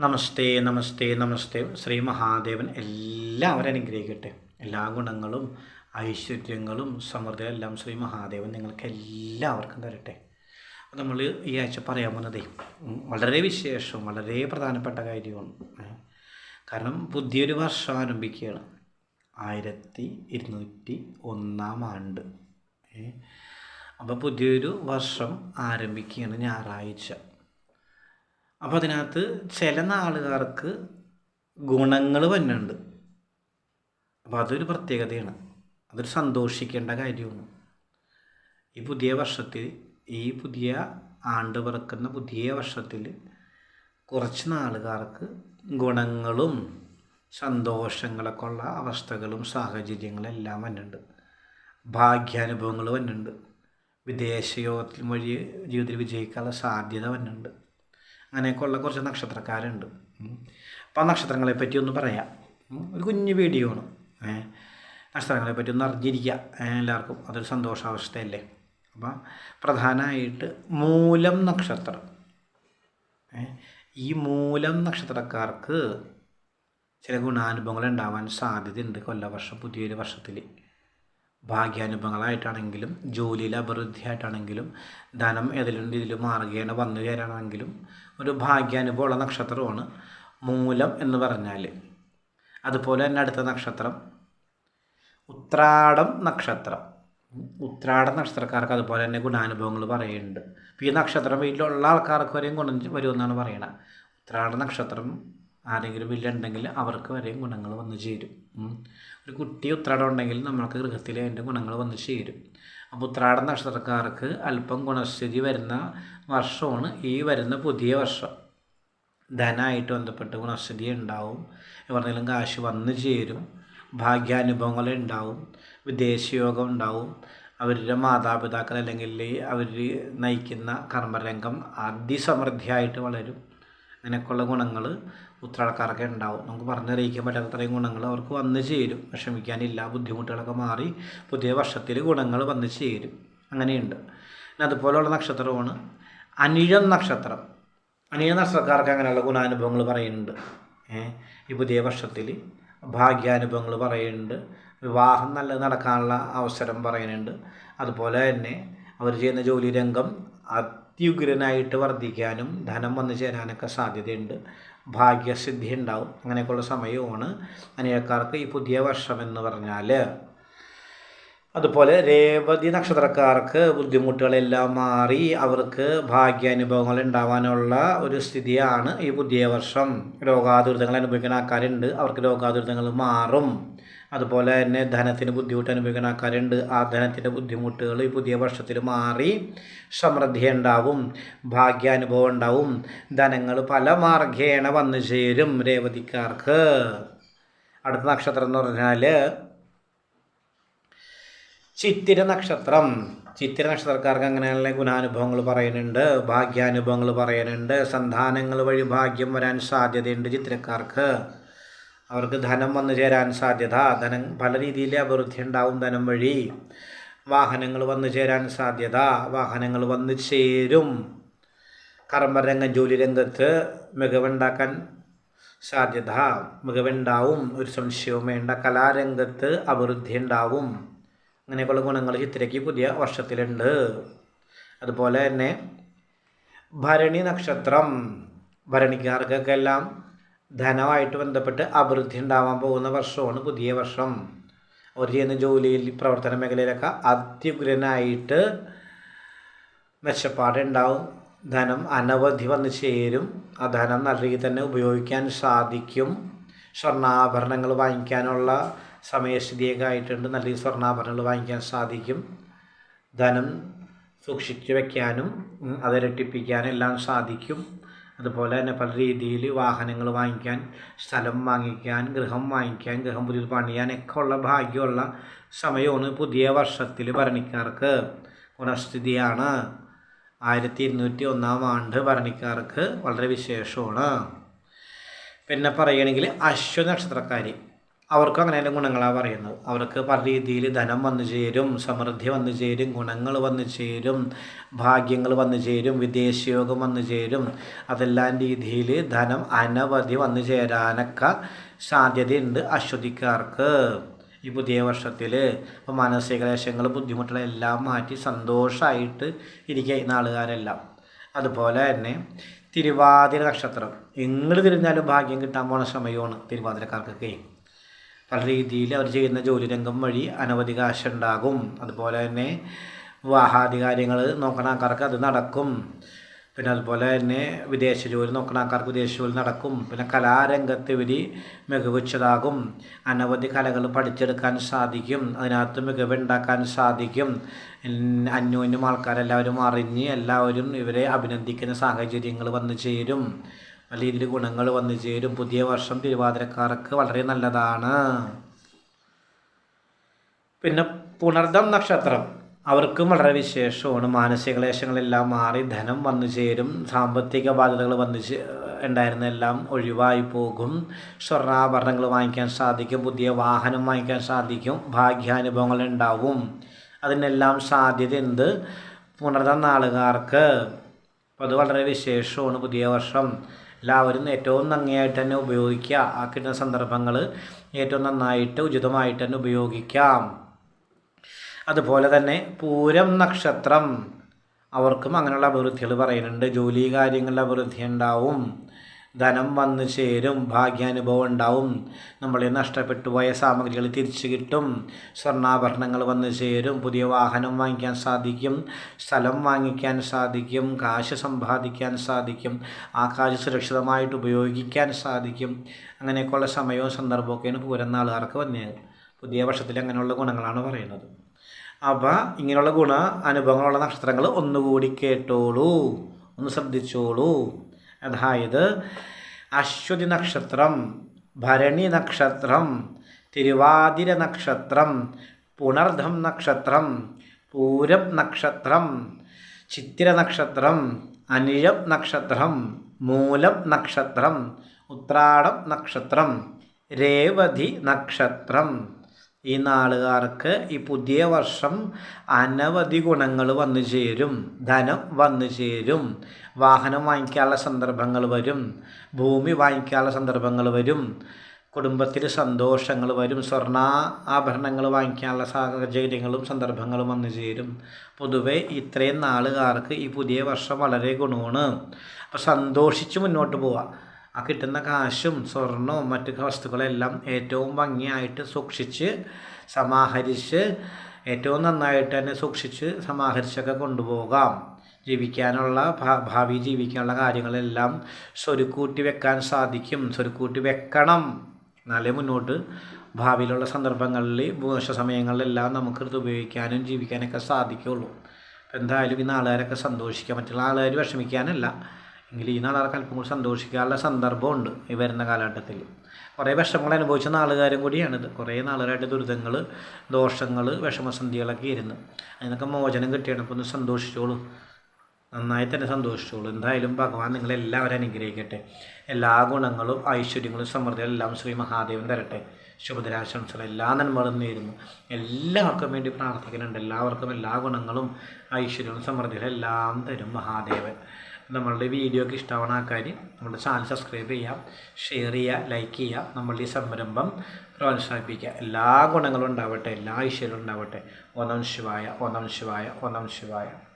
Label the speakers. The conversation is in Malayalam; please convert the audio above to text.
Speaker 1: നമസ്തേ നമസ്തേ നമസ്തേ. ശ്രീ മഹാദേവൻ എല്ലാവരും അനുഗ്രഹിക്കട്ടെ. എല്ലാ ഗുണങ്ങളും ഐശ്വര്യങ്ങളും സമൃദ്ധി എല്ലാം ശ്രീ മഹാദേവൻ നിങ്ങൾക്ക് എല്ലാവർക്കും തരട്ടെ. നമ്മൾ ഈ ആഴ്ച പറയാൻ പോകുന്നതേ വളരെ വിശേഷവും വളരെ പ്രധാനപ്പെട്ട കാര്യമാണ്. കാരണം പുതിയൊരു വർഷം ആരംഭിക്കുകയാണ്. ആയിരത്തി ഇരുന്നൂറ്റി ഒന്നാം ആണ്ട്. അപ്പോൾ പുതിയൊരു വർഷം ആരംഭിക്കുകയാണ് ഞായറാഴ്ച. അപ്പോൾ അതിനകത്ത് ചില നാളുകാർക്ക് ഗുണങ്ങൾ വരുന്നുണ്ട് അപ്പോൾ അതൊരു പ്രത്യേകതയാണ്. അതൊരു സന്തോഷിക്കേണ്ട കാര്യമാണ്. ഈ പുതിയ വർഷത്തിൽ ഈ പുതിയ ആണ്ട് പിറക്കുന്ന പുതിയ വർഷത്തിൽ കുറച്ച് നാളുകാർക്ക് ഗുണങ്ങളും സന്തോഷങ്ങളൊക്കെ ഉള്ള അവസ്ഥകളും സാഹചര്യങ്ങളും എല്ലാം വന്നിട്ടുണ്ട് ഭാഗ്യാനുഭവങ്ങൾ വന്നിട്ടുണ്ട് വിദേശയോഗത്തിൽ വഴി ജീവിതത്തിൽ വിജയിക്കാനുള്ള സാധ്യത അങ്ങനെയൊക്കെയുള്ള കുറച്ച് നക്ഷത്രക്കാരുണ്ട്. അപ്പോൾ ആ നക്ഷത്രങ്ങളെ പറ്റി ഒന്ന് പറയാം. ഒരു കുഞ്ഞു വീഡിയോ ആണ്. നക്ഷത്രങ്ങളെ പറ്റി ഒന്ന് അറിഞ്ഞിരിക്കുക. എല്ലാവർക്കും അതൊരു സന്തോഷാവസ്ഥയല്ലേ? അപ്പം പ്രധാനമായിട്ട് മൂലം നക്ഷത്രം. ഈ മൂലം നക്ഷത്രക്കാർക്ക് ചില ഗുണാനുഭവങ്ങൾ ഉണ്ടാവാൻ സാധ്യതയുണ്ട് കൊല്ലവർഷം പുതിയൊരു വർഷത്തിൽ ഭാഗ്യാനുഭവങ്ങളായിട്ടാണെങ്കിലും ജോലിയിൽ അഭിവൃദ്ധിയായിട്ടാണെങ്കിലും ധനം ഏതെങ്കിലും രീതിയിൽ മാറുകയാണ് വന്നു കയറാണെങ്കിലും ഒരു ഭാഗ്യാനുഭവമുള്ള നക്ഷത്രമാണ് മൂലം എന്ന് പറഞ്ഞാൽ അതുപോലെ തന്നെ അടുത്ത നക്ഷത്രം ഉത്രാടം നക്ഷത്രം. ഉത്രാടം നക്ഷത്രക്കാർക്ക് അതുപോലെ തന്നെ ഗുണാനുഭവങ്ങൾ പറയുന്നുണ്ട്. അപ്പോൾ ഈ നക്ഷത്രം വീട്ടിലുള്ള ആൾക്കാർക്ക് വരെയും ഗുണം വരുമെന്നാണ് പറയണത്. ഉത്രാട നക്ഷത്രം ആരെങ്കിലും വീട്ടിലുണ്ടെങ്കിൽ അവർക്ക് വരെയും ഗുണങ്ങൾ വന്നു ചേരും. ഒരു കുട്ടി ഉത്രാടം ഉണ്ടെങ്കിൽ നമ്മൾക്ക് ഗൃഹത്തിൽ അതിന്റെ ഗുണങ്ങൾ വന്നു ചേരും. അപ്പോൾ ഉത്രാടം നക്ഷത്രക്കാർക്ക് അല്പം ഗുണസ്ഥിതി വരുന്ന വർഷമാണ് ഈ വരുന്ന പുതിയ വർഷം. ധനമായിട്ട് ബന്ധപ്പെട്ട് ഗുണസ്ഥിതി ഉണ്ടാവും. എവിടെയെങ്കിലും കാശ് വന്നു ചേരും. ഭാഗ്യാനുഭവങ്ങൾ ഉണ്ടാവും. വിദേശയോഗം ഉണ്ടാവും. അവരുടെ മാതാപിതാക്കൾ അല്ലെങ്കിൽ അവർ നയിക്കുന്ന കർമ്മരംഗം അതിസമൃദ്ധിയായിട്ട് വളരും. അങ്ങനെയൊക്കെയുള്ള ഗുണങ്ങൾ ഉത്രാടക്കാർക്ക് ഉണ്ടാവും. നമുക്ക് പറഞ്ഞറിയിക്കാൻ പറ്റാത്തത്രയും ഗുണങ്ങൾ അവർക്ക് വന്നു ചേരും. വിഷമിക്കാനില്ല ബുദ്ധിമുട്ടുകളൊക്കെ മാറി പുതിയ വർഷത്തിൽ ഗുണങ്ങൾ വന്നു ചേരും. അങ്ങനെയുണ്ട്. പിന്നെ അതുപോലെയുള്ള നക്ഷത്രമാണ് അനിഴം നക്ഷത്രം. അനിഴ നക്ഷത്രക്കാർക്ക് അങ്ങനെയുള്ള ഗുണാനുഭവങ്ങൾ പറയുന്നുണ്ട്. ഈ പുതിയ വർഷത്തിൽ ഭാഗ്യാനുഭവങ്ങൾ പറയുന്നുണ്ട്. വിവാഹം നല്ല നടക്കാനുള്ള അവസരം പറയുന്നുണ്ട്. അതുപോലെ തന്നെ അവർ ചെയ്യുന്ന ജോലി രംഗം അത്യുഗ്രനായിട്ട് വർദ്ധിക്കാനും ധനം വന്നു ചേരാനൊക്കെ സാധ്യതയുണ്ട്. ഭാഗ്യസിദ്ധി ഉണ്ടാവും അങ്ങനെയൊക്കെയുള്ള സമയമാണ് അനിയക്കാർക്ക് ഈ പുതിയ വർഷം എന്ന് പറഞ്ഞാൽ അതുപോലെ രേവതി നക്ഷത്രക്കാർക്ക് ബുദ്ധിമുട്ടുകളെല്ലാം മാറി അവർക്ക് ഭാഗ്യാനുഭവങ്ങൾ ഉണ്ടാവാനുള്ള ഒരു സ്ഥിതിയാണ് ഈ പുതിയ വർഷം. രോഗാതുരിതങ്ങൾ അനുഭവിക്കുന്ന ആൾക്കാരുണ്ട്. അവർക്ക് രോഗാതുരിതങ്ങൾ മാറും. അതുപോലെ തന്നെ ധനത്തിന് ബുദ്ധിമുട്ട് അനുഭവിക്കുന്ന ആൾക്കാരുണ്ട്. ആ ധനത്തിന്റെ ബുദ്ധിമുട്ടുകൾ ഈ പുതിയ വർഷത്തിൽ മാറി സമൃദ്ധി ഉണ്ടാവും ഭാഗ്യാനുഭവം ഉണ്ടാവും. ധനങ്ങൾ പല മാർഗേണ വന്നു ചേരും രേവതിക്കാർക്ക്. അടുത്ത നക്ഷത്രം എന്ന് പറഞ്ഞാൽ ചിത്തിര നക്ഷത്രം. ചിത്തിര നക്ഷത്രക്കാർക്ക് അങ്ങനെയുള്ള ഗുണാനുഭവങ്ങൾ പറയുന്നുണ്ട് ഭാഗ്യാനുഭവങ്ങൾ പറയുന്നുണ്ട് സന്താനങ്ങൾ വഴി ഭാഗ്യം വരാൻ സാധ്യതയുണ്ട് ചിത്രക്കാർക്ക് അവർക്ക് ധനം വന്നു ചേരാൻ സാധ്യത ധനം പല രീതിയിൽ അഭിവൃദ്ധി ഉണ്ടാവും ധനം വഴി. വാഹനങ്ങൾ വന്നു ചേരാൻ സാധ്യത വാഹനങ്ങൾ വന്നു ചേരും. കർമ്മരംഗം ജോലി രംഗത്ത് മികവുണ്ടാക്കാൻ സാധ്യത മികവുണ്ടാവും ഒരു സംശയവും വേണ്ട കലാരംഗത്ത് അഭിവൃദ്ധി ഉണ്ടാവും. അങ്ങനെയൊക്കെയുള്ള ഗുണങ്ങൾ ചിത്രയ്ക്ക് പുതിയ വർഷത്തിലുണ്ട്. അതുപോലെ തന്നെ ഭരണി നക്ഷത്രം. ഭരണിക്കാർക്കൊക്കെ എല്ലാം ധനമായിട്ട് ബന്ധപ്പെട്ട് അഭിവൃദ്ധി ഉണ്ടാവാൻ പോകുന്ന വർഷമാണ് പുതിയ വർഷം. അവർ ചെയ്യുന്ന ജോലിയിൽ പ്രവർത്തന മേഖലയിലൊക്കെ അത്യുഗ്രനായിട്ട് മെച്ചപ്പാടുണ്ടാവും. ധനം അനവധി വന്ന് ചേരും. ആ ധനം നല്ല രീതിയിൽ തന്നെ ഉപയോഗിക്കാൻ സാധിക്കും. സ്വർണാഭരണങ്ങൾ വാങ്ങിക്കാനുള്ള സമയസ്ഥിതിയൊക്കെ ആയിട്ടുണ്ട് നല്ല സ്വർണാഭരണങ്ങൾ വാങ്ങിക്കാൻ സാധിക്കും. ധനം സൂക്ഷിച്ചു വയ്ക്കാനും അത് ഇരട്ടിപ്പിക്കാനും എല്ലാം സാധിക്കും. അതുപോലെ തന്നെ പല രീതിയിൽ വാഹനങ്ങൾ വാങ്ങിക്കാൻ സ്ഥലം വാങ്ങിക്കാൻ ഗൃഹം വാങ്ങിക്കാൻ ഗൃഹം പുതിയത് പണിയാനൊക്കെ ഉള്ള ഭാഗ്യമുള്ള സമയമാണ് പുതിയ വർഷത്തിൽ ഭരണിക്കാർക്ക് ഗുണസ്ഥിതിയാണ് ആയിരത്തി ഇരുന്നൂറ്റി ഒന്നാം ആണ്ട് ഭരണിക്കാർക്ക് വളരെ വിശേഷമാണ്. പിന്നെ പറയുകയാണെങ്കിൽ അശ്വ നക്ഷത്രക്കാർ അവർക്കും അങ്ങനെ ഗുണങ്ങളാണ് പറയുന്നത്. അവർക്ക് പല രീതിയിൽ ധനം വന്നു ചേരും സമൃദ്ധി വന്നു ചേരും ഗുണങ്ങൾ വന്നു ചേരും ഭാഗ്യങ്ങൾ വന്നു ചേരും വിദേശയോഗം വന്നു ചേരും. അതെല്ലാം രീതിയിൽ ധനം അനവധി വന്നു ചേരാനൊക്കെ സാധ്യതയുണ്ട് അശ്വതിക്കാർക്ക്. ഈ പുതിയ വർഷത്തിൽ ഇപ്പോൾ മാനസിക ക്ലേശങ്ങൾ ബുദ്ധിമുട്ടുകളെല്ലാം മാറ്റി സന്തോഷമായിട്ട് ഇരിക്കുക ഈ അതുപോലെ തന്നെ തിരുവാതിര നക്ഷത്രം. എങ്ങോട്ട് തിരിഞ്ഞാലും ഭാഗ്യം കിട്ടാൻ പോണ സമയമാണ് തിരുവാതിരക്കാർക്കൊക്കെ. പല രീതിയിൽ അവർ ചെയ്യുന്ന ജോലി രംഗം വഴി അനവധി കാശുണ്ടാകും അതുപോലെ തന്നെ വിവാഹാദി കാര്യങ്ങൾ നോക്കണ ആൾക്കാർക്ക് അത് നടക്കും. പിന്നെ അതുപോലെ തന്നെ വിദേശ ജോലി നോക്കണ ആൾക്കാർക്ക് വിദേശ ജോലി നടക്കും. പിന്നെ കലാരംഗത്ത് ഇവർ മികവുച്ചതാകും. അനവധി കലകൾ പഠിച്ചെടുക്കാൻ സാധിക്കും. അതിനകത്ത് മികവുണ്ടാക്കാൻ സാധിക്കും. അന്യോന്യം ആൾക്കാരെല്ലാവരും അറിഞ്ഞ് എല്ലാവരും ഇവരെ അഭിനന്ദിക്കുന്ന സാഹചര്യങ്ങൾ വന്നു ചേരും. നല്ല രീതിയിൽ ഗുണങ്ങൾ വന്നു ചേരും. പുതിയ വർഷം തിരുവാതിരക്കാർക്ക് വളരെ നല്ലതാണ്. പിന്നെ പുണർദം നക്ഷത്രം. അവർക്കും വളരെ വിശേഷമാണ്. മാനസിക ക്ലേശങ്ങളെല്ലാം മാറി ധനം വന്നു ചേരും. സാമ്പത്തിക ബാധ്യതകൾ വന്നു ഉണ്ടായിരുന്നെല്ലാം ഒഴിവായി പോകും. സ്വർണാഭരണങ്ങൾ വാങ്ങിക്കാൻ സാധിക്കും. പുതിയ വാഹനം വാങ്ങിക്കാൻ സാധിക്കും. ഭാഗ്യാനുഭവങ്ങൾ ഉണ്ടാവും. അതിനെല്ലാം സാധ്യത എന്ത്? പുണർന്ന നാളുകാർക്ക്. അപ്പോൾ അത് വളരെ വിശേഷമാണ് പുതിയ വർഷം. എല്ലാവരും ഏറ്റവും നന്ദിയായിട്ട് തന്നെ ഉപയോഗിക്കുക. ആ കിട്ടുന്ന സന്ദർഭങ്ങൾ ഏറ്റവും നന്നായിട്ട് ഉചിതമായിട്ട് തന്നെ ഉപയോഗിക്കാം. അതുപോലെ തന്നെ പൂരം നക്ഷത്രം. അവർക്കും അങ്ങനെയുള്ള അഭിവൃദ്ധികൾ പറയുന്നുണ്ട്. ജോലി കാര്യങ്ങളുടെ അഭിവൃദ്ധി ഉണ്ടാവും. ധനം വന്നു ചേരും ഭാഗ്യാനുഭവം ഉണ്ടാവും. നമ്മളെ നഷ്ടപ്പെട്ടു പോയ സാമഗ്രികൾ തിരിച്ചു കിട്ടും. സ്വർണാഭരണങ്ങൾ വന്നു ചേരും പുതിയ വാഹനം വാങ്ങിക്കാൻ സാധിക്കും സ്ഥലം വാങ്ങിക്കാൻ സാധിക്കും കാശ് സമ്പാദിക്കാൻ സാധിക്കും ആ കാശ് സുരക്ഷിതമായിട്ട് ഉപയോഗിക്കാൻ സാധിക്കും. അങ്ങനെയൊക്കെയുള്ള സമയവും സന്ദർഭമൊക്കെയാണ് പൂരം നാളുകാർക്ക് വന്നത് പുതിയ വർഷത്തിൽ അങ്ങനെയുള്ള ഗുണങ്ങളാണ് പറയുന്നത്. അപ്പോൾ ഇങ്ങനെയുള്ള ഗുണ അനുഭവങ്ങളുള്ള നക്ഷത്രങ്ങൾ ഒന്നുകൂടി കേട്ടോളൂ ഒന്ന് ശ്രദ്ധിച്ചോളൂ. അതായത് അശ്വതി നക്ഷത്രം ഭരണി നക്ഷത്രം തിരുവാതിര നക്ഷത്രം പുണർധം നക്ഷത്രം പൂരം നക്ഷത്രം ചിത്തിര നക്ഷത്രം അനിഴം നക്ഷത്രം മൂലം നക്ഷത്രം ഉത്രാടം നക്ഷത്രം രേവതി നക്ഷത്രം. ഈ നാളുകാർക്ക് ഈ പുതിയ വർഷം അനവധി ഗുണങ്ങൾ വന്നു ചേരും ധനം വന്നു ചേരും. വാഹനം വാങ്ങിക്കാനുള്ള സന്ദർഭങ്ങൾ വരും. ഭൂമി വാങ്ങിക്കാനുള്ള സന്ദർഭങ്ങൾ വരും. കുടുംബത്തിൽ സന്തോഷങ്ങൾ വരും. സ്വർണ ആഭരണങ്ങൾ വാങ്ങിക്കാനുള്ള സാഹചര്യങ്ങളും സന്ദർഭങ്ങളും വന്നു ചേരും. പൊതുവെ ഇത്രയും നാളുകാർക്ക് ഈ പുതിയ വർഷം വളരെ ഗുണമാണ്. അപ്പോൾ സന്തോഷിച്ച് മുന്നോട്ട് പോവാം. ആ കിട്ടുന്ന കാശും സ്വർണവും മറ്റു വസ്തുക്കളെല്ലാം ഏറ്റവും ഭംഗിയായിട്ട് സൂക്ഷിച്ച് സമാഹരിച്ച് ഏറ്റവും നന്നായിട്ട് തന്നെ സൂക്ഷിച്ച് സമാഹരിച്ചൊക്കെ കൊണ്ടുപോകാം. ജീവിക്കാനുള്ള ഭാവി ജീവിക്കാനുള്ള കാര്യങ്ങളെല്ലാം സ്വരുക്കൂട്ടി വെക്കാൻ സാധിക്കും. സ്വരുക്കൂട്ടി വെക്കണം. എന്നാലേ മുന്നോട്ട് ഭാവിയിലുള്ള സന്ദർഭങ്ങളിൽ മോശ സമയങ്ങളിലെല്ലാം നമുക്കിത് ഉപയോഗിക്കാനും ജീവിക്കാനൊക്കെ സാധിക്കുള്ളൂ. എന്തായാലും ഈ നാളുകാരൊക്കെ സന്തോഷിക്കാൻ മറ്റുള്ള ആളുകാർ വിഷമിക്കാനല്ല. എങ്കിൽ ഈ നാളുകാർക്ക് അല്പം കൂടി സന്തോഷിക്കാനുള്ള സന്ദർഭമുണ്ട് ഈ വരുന്ന കാലഘട്ടത്തിൽ. കുറേ വിഷമങ്ങൾ അനുഭവിച്ച നാളുകാരും കൂടിയാണിത്. കുറേ നാളുകാരായിട്ട് ദുരിതങ്ങൾ ദോഷങ്ങൾ വിഷമസന്ധികളൊക്കെ ഇരുന്ന് അതിനൊക്കെ മോചനം കിട്ടിയാണ് അപ്പോൾ ഒന്ന് സന്തോഷിച്ചോളൂ. നന്നായി തന്നെ സന്തോഷിച്ചോളൂ. എന്തായാലും ഭഗവാൻ നിങ്ങളെല്ലാവരും അനുഗ്രഹിക്കട്ടെ. എല്ലാ ഗുണങ്ങളും ഐശ്വര്യങ്ങളും സമൃദ്ധികളും എല്ലാം ശ്രീ മഹാദേവൻ തരട്ടെ. ശുഭദിനാശംസകൾ എല്ലാ നന്മകളും നേരുന്നു. എല്ലാവർക്കും വേണ്ടി പ്രാർത്ഥിക്കുന്നുണ്ട്. എല്ലാവർക്കും എല്ലാ ഗുണങ്ങളും ഐശ്വര്യവും സമൃദ്ധികളും എല്ലാം തരും മഹാദേവൻ. നമ്മളുടെ വീഡിയോക്ക് ഇഷ്ടമാവുന്ന ആൾക്കാർ നമ്മുടെ ചാനൽ സബ്സ്ക്രൈബ് ചെയ്യാം ഷെയർ ചെയ്യുക ലൈക്ക് ചെയ്യുക നമ്മളുടെ ഈ സംരംഭം പ്രോത്സാഹിപ്പിക്കുക. എല്ലാ ഗുണങ്ങളും ഉണ്ടാവട്ടെ എല്ലാ ഐശ്വര്യവും ഉണ്ടാവട്ടെ. ഓണം ശിവായ ഓണം ശിവായ ഓണം ശിവായ.